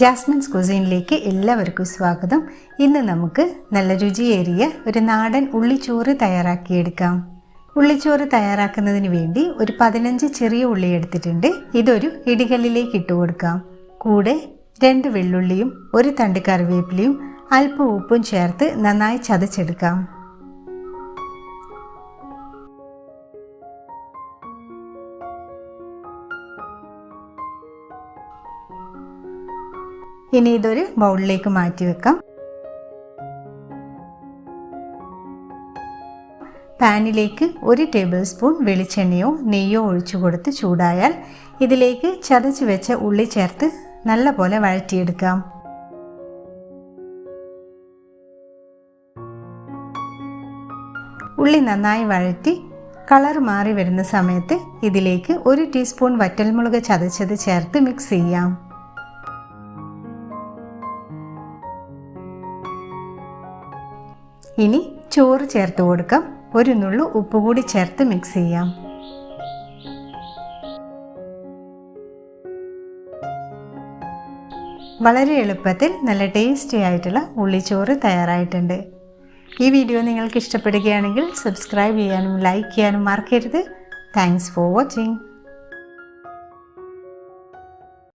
Jasmine's കുസീനിലേക്ക് എല്ലാവർക്കും സ്വാഗതം. ഇന്ന് നമുക്ക് നല്ല രുചിയേറിയ ഒരു നാടൻ ഉള്ളിച്ചോറ് തയ്യാറാക്കിയെടുക്കാം. ഉള്ളിച്ചോറ് തയ്യാറാക്കുന്നതിന് വേണ്ടി ഒരു പതിനഞ്ച് ചെറിയ ഉള്ളി എടുത്തിട്ടുണ്ട്. ഇതൊരു ഇടികല്ലിലേക്ക് ഇട്ട് കൊടുക്കാം. കൂടെ രണ്ട് വെള്ളുള്ളിയും ഒരു തണ്ട് കറിവേപ്പിലയും അല്പം ഉപ്പും ചേർത്ത് നന്നായി ചതച്ചെടുക്കാം. ഇനി ഇതൊരു ബൗളിലേക്ക് മാറ്റി വെക്കാം. പാനിലേക്ക് ഒരു ടേബിൾ സ്പൂൺ വെളിച്ചെണ്ണയോ നെയ്യോ ഒഴിച്ചു കൊടുത്ത് ചൂടായാൽ ഇതിലേക്ക് ചതച്ച് വെച്ച ഉള്ളി ചേർത്ത് നല്ല പോലെ വഴറ്റിയെടുക്കാം. ഉള്ളി നന്നായി വഴറ്റി കളർ മാറി വരുന്ന സമയത്ത് ഇതിലേക്ക് ഒരു ടീസ്പൂൺ വറ്റൽമുളക് ചതച്ചത് ചേർത്ത് മിക്സ് ചെയ്യാം. ഇനി ചോറ് ചേർത്ത് കൊടുക്കാം. ഒരു നുള്ളു ഉപ്പ് കൂടി ചേർത്ത് മിക്സ് ചെയ്യാം. വളരെ എളുപ്പത്തിൽ നല്ല ടേസ്റ്റി ആയിട്ടുള്ള ഉള്ളിച്ചോറ് തയ്യാറായിട്ടുണ്ട്. ഈ വീഡിയോ നിങ്ങൾക്ക് ഇഷ്ടപ്പെടുകയാണെങ്കിൽ സബ്സ്ക്രൈബ് ചെയ്യാനും ലൈക്ക് ചെയ്യാനും മറക്കരുത്. Thanks for watching